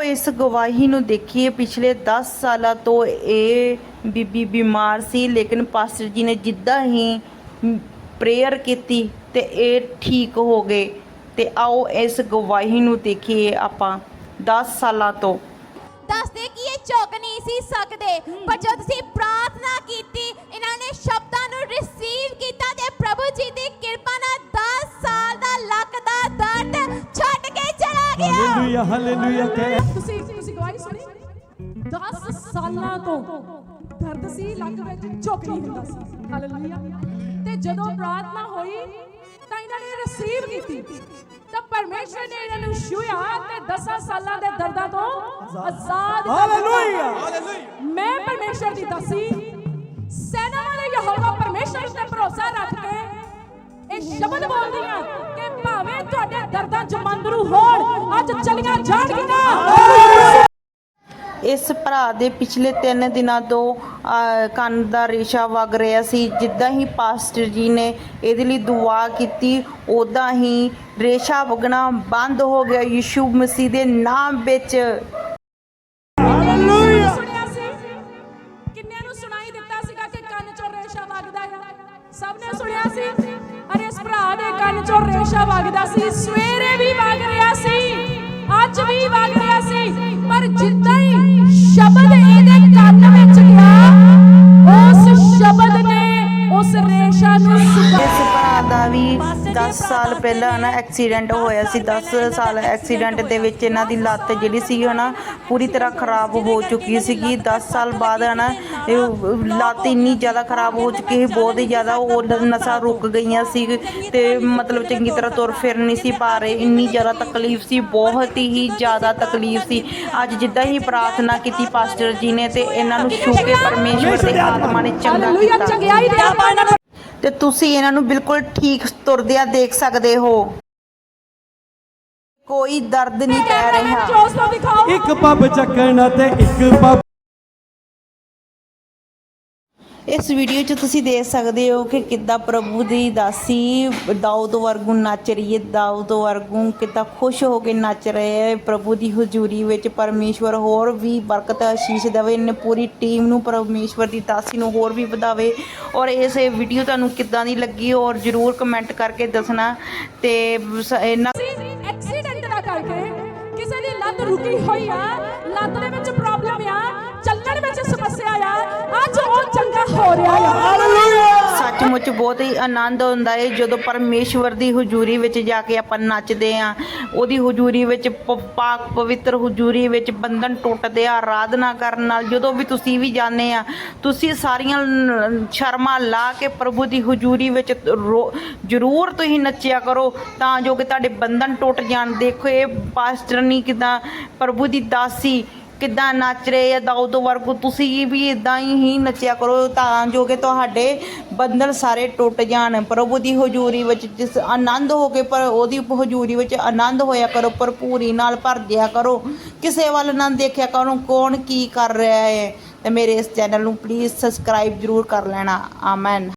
ਉਹ ਇਸ ਗਵਾਹੀ ਨੂੰ ਦੇਖੀਏ, ਪਿਛਲੇ 10 ਸਾਲਾਂ ਤੋਂ ਇਹ ਬੀਬੀ ਬਿਮਾਰ ਸੀ, ਲੇਕਿਨ ਪਾਸਟਰ ਜੀ ਨੇ ਜਿੱਦਾਂ ਹੀ ਪ੍ਰੇਅਰ ਕੀਤੀ ਤੇ ਇਹ ਠੀਕ ਹੋ ਗਏ। ਤੇ ਆਓ ਇਸ ਗਵਾਹੀ ਨੂੰ ਦੇਖੀਏ ਆਪਾਂ 10 ਸਾਲਾਂ ਤੋਂ। ਦੱਸਦੇ ਕਿ ਇਹ ਝੁਕ ਨਹੀਂ ਸੀ ਸਕਦੇ, ਪਰ ਜਦ ਤੁਸੀਂ ਪ੍ਰਾਰਥਨਾ ਕੀਤੀ ਹਾਲੇਲੂਇਆ ਹਾਲੇਲੂਇਆ ਕਹਿ ਤੁਸੀਂ ਤੁਸੀਂ ਗਵਾਹੀ ਸੁਣੀ? 10 ਸਾਲਾਂ ਤੋਂ ਦਰਦ ਸੀ ਲੱਕ ਵਿੱਚ ਝੁਕ ਨਹੀਂ ਹੁੰਦਾ ਸੀ। ਹਾਲੇਲੂਇਆ ਤੇ ਜਦੋਂ ਪ੍ਰਾਰਥਨਾ ਹੋਈ ਤਾਂ ਇਹਨਾਂ ਨੇ ਰਿਸੀਵ ਕੀਤੀ। ਤਾਂ ਪਰਮੇਸ਼ਰ ਨੇ ਇਹਨਾਂ ਨੂੰ ਛੂਇਆ ਤੇ 10 ਸਾਲਾਂ ਦੇ ਦਰਦਾਂ ਤੋਂ ਆਜ਼ਾਦ ਹਾਲੇਲੂਇਆ ਮੈਂ ਪਰਮੇਸ਼ਰ ਦੀ ਦਾਸੀ ਸੈਨਾ ਵਾਲੇ ਯਹੋਵਾ ਪਰਮੇਸ਼ਰ ਤੇ ਭਰੋਸਾ ਰੱਖ ਕੇ ਇਹ ਸ਼ਬਦ ਬੋਲਦੀ ਆ ਕਿ ਭਾਵੇਂ ਤੁਹਾਡੇ ਦਰਦਾਂ ਜਮੰਦਰੂ ਹੋਣ ਅੱਜ ਚਲੀਆਂ ਜਾਣਗੀਆਂ। ਇਸ ਭਰਾ ਦੇ ਪਿਛਲੇ 3 ਦਿਨਾਂ ਤੋਂ ਕੰਨ ਦਾ ਰੇਸ਼ਾ ਵਗ ਰਿਹਾ ਸੀ। ਜਿੱਦਾਂ ਹੀ ਪਾਸਟਰ ਜੀ ਨੇ ਇਹਦੇ ਲਈ ਦੁਆ ਕੀਤੀ ਉਦਾਂ ਹੀ ਰੇਸ਼ਾ ਵਗਣਾ ਬੰਦ ਹੋ ਗਿਆ ਯਿਸੂ ਮਸੀਹ ਦੇ ਨਾਮ ਵਿੱਚ। ਸੁਣਿਆ ਸੀ? ਕਿੰਨਿਆਂ ਨੂੰ ਸੁਣਾਈ ਦਿੱਤਾ ਸੀਗਾ ਕਿ ਕੰਨ ਚੋਂ ਰੇਸ਼ਾ ਵਗਦਾ ਹੈ? ਸਭ ਨੇ ਸੁਣਿਆ ਸੀ? ਅਰੇ ਇਸ ਭਰਾ ਦੇ ਕੰਨ ਚੋਂ ਰੇਸ਼ਾ ਵਗਦਾ ਸੀ ਸਵੇਰੇ ਵੀ ਵਗ ਰਿਹਾ ਸੀ। 10 ਸਾਲ ਪਹਿਲਾਂ ਨਾ ਐਕਸੀਡੈਂਟ ਹੋਇਆ ਸੀ 10 ਸਾਲ ਐਕਸੀਡੈਂਟ ਦੇ ਵਿੱਚ ਇਹਨਾਂ ਦੀ ਲੱਤ ਜਿਹੜੀ ਸੀ ਨਾ ਪੂਰੀ ਤਰ੍ਹਾਂ ਖਰਾਬ ਹੋ ਚੁੱਕੀ ਸੀਗੀ। 10 ਸਾਲ ਬਾਅਦ ਨਾ ਇਹ ਲੱਤ ਇੰਨੀ ਜ਼ਿਆਦਾ ਖਰਾਬ ਹੋ ਚੁੱਕੀ ਸੀ ਬਹੁਤ ਹੀ ਜ਼ਿਆਦਾ ਉਹ ਨਸਾਂ ਰੁਕ ਗਈਆਂ ਸੀ ਤੇ ਮਤਲਬ ਚੰਗੀ ਤਰ੍ਹਾਂ ਤੁਰ ਫਿਰ ਨਹੀਂ ਸੀ ਪਾ ਰਹੇ। ਇੰਨੀ ਜ਼ਿਆਦਾ ਤਕਲੀਫ ਸੀ ਬਹੁਤ ਹੀ ਜ਼ਿਆਦਾ ਤਕਲੀਫ ਸੀ। ਅੱਜ ਜਿੱਦਾਂ ਹੀ ਪ੍ਰਾਰਥਨਾ ਕੀਤੀ ਪਾਸਟਰ ਜੀ ਨੇ ਤੇ ਇਹਨਾਂ ਨੂੰ ਛੂ ਕੇ ਪਰਮੇਸ਼ਵਰ ਦੀ ਆਤਮਾ ਨੇ ਚੰਗਾ ਕੀਤਾ। ਤੇ ਤੁਸੀਂ ਇਹਨਾਂ ਨੂੰ ਬਿਲਕੁਲ ਠੀਕ ਤੁਰਦਿਆਂ ਦੇਖ ਸਕਦੇ ਹੋ। ਕੋਈ ਦਰਦ ਨਹੀਂ ਪੈ ਰਿਹਾ। ਇੱਕ ਪੱਬ ਚੱਕਣਾ ਤੇ ਇੱਕ ਪੱਬ ਇਸ ਵੀਡੀਓ 'ਚ ਤੁਸੀਂ ਦੇਖ ਸਕਦੇ ਹੋ ਕਿ ਕਿੱਦਾਂ ਪ੍ਰਭੂ ਦੀ ਦਾਸੀ ਦਾਊਦ ਵਰਗੂ ਨੱਚ ਰਹੀ ਹੈ। ਦਾਊਦ ਵਰਗੂ ਕਿੱਦਾਂ ਖੁਸ਼ ਹੋ ਕੇ ਨੱਚ ਰਹੇ ਹੈ। ਪ੍ਰਭੂ ਦੀ ਹਜ਼ੂਰੀ ਵਿੱਚ ਪਰਮੇਸ਼ਵਰ ਹੋਰ ਵੀ ਬਰਕਤ ਆਸ਼ੀਸ਼ ਦੇਵੇ। ਇਹਨੇ ਪੂਰੀ ਟੀਮ ਨੂੰ ਪਰਮੇਸ਼ਵਰ ਦੀ ਦਾਸੀ ਨੂੰ ਹੋਰ ਵੀ ਵਧਾਵੇ। ਔਰ ਇਸ ਵੀਡੀਓ ਤੁਹਾਨੂੰ ਕਿੱਦਾਂ ਦੀ ਲੱਗੀ ਔਰ ਜਰੂਰ ਕਮੈਂਟ ਕਰਕੇ ਦੱਸਣਾ। ਤੇ ਇਹਨਾਂ ਐਕਸੀਡੈਂਟ ਨਾ ਕਰਕੇ ਕਿਸੇ ਦੀ ਲੱਤ ਰੁਕੀ ਹੋਈ ਆ। ਲੱਤ ਦੇ ਵਿੱਚ ਹੋ ਰਿਹਾ ਆ ਸੱਚਮੁੱਚ ਬਹੁਤ ਹੀ ਆਨੰਦ ਹੁੰਦਾ ਹੈ ਜਦੋਂ ਪਰਮੇਸ਼ਵਰ ਦੀ ਹਜ਼ੂਰੀ ਵਿੱਚ ਜਾ ਕੇ ਆਪਾਂ ਨੱਚਦੇ ਆਂ ਉਹਦੀ ਹਜ਼ੂਰੀ ਵਿੱਚ ਪ- ਪਾਕ ਪਵਿੱਤਰ ਹਜ਼ੂਰੀ ਵਿੱਚ ਬੰਧਨ ਟੁੱਟਦੇ ਆ ਆਰਾਧਨਾ ਕਰਨ ਨਾਲ ਜਦੋਂ ਵੀ ਤੁਸੀਂ ਵੀ ਜਾਂਦੇ ਆ ਤੁਸੀਂ ਸਾਰੀਆਂ ਨ- ਸ਼ਰਮਾਂ ਲਾ ਕੇ ਪ੍ਰਭੂ ਦੀ ਹਜ਼ੂਰੀ ਵਿੱਚ ਰੋ- ਜ਼ਰੂਰ ਤੁਸੀਂ ਨੱਚਿਆ ਕਰੋ ਤਾਂ ਜੋ ਕਿ ਤੁਹਾਡੇ ਬੰਧਨ ਟੁੱਟ ਜਾਣ। ਦੇਖੋ ਇਹ ਪਾਸਟਰ ਨਹੀਂ ਕਿਦਾਂ ਪ੍ਰਭੂ ਦੀ ਦਾਸੀ ਕਿੱਦਾਂ ਨੱਚ ਰਹੇ ਆ ਤੋਂ ਵਰਗ ਤੁਸੀਂ ਵੀ ਇਦਾਂ ਹੀ ਨੱਚਿਆ ਕਰੋ ਤਾਂ ਜੋ ਕਿ ਤੁਹਾਡੇ ਬੰਧਨ ਸਾਰੇ ਟੁੱਟ ਜਾਣ। ਪ੍ਰਭੂ ਦੀ ਹਜ਼ੂਰੀ ਵਿੱਚ ਜਿਸ ਆਨੰਦ ਹੋ ਕੇ ਪਰ ਉਹਦੀ ਹਜ਼ੂਰੀ ਵਿੱਚ ਆਨੰਦ ਹੋਇਆ ਕਰੋ, ਭਰਪੂਰੀ ਨਾਲ ਭਰ ਦਿਆ ਕਰੋ। ਕਿਸੇ ਵੱਲ ਨਾ ਦੇਖਿਆ ਕਰੋ ਕੌਣ ਕੀ ਕਰ ਰਿਹਾ ਹੈ। ਤੇ ਮੇਰੇ ਇਸ ਚੈਨਲ ਨੂੰ ਪਲੀਜ਼ ਸਬਸਕ੍ਰਾਈਬ ਜ਼ਰੂਰ ਕਰ ਲੈਣਾ। ਆਮੈਨ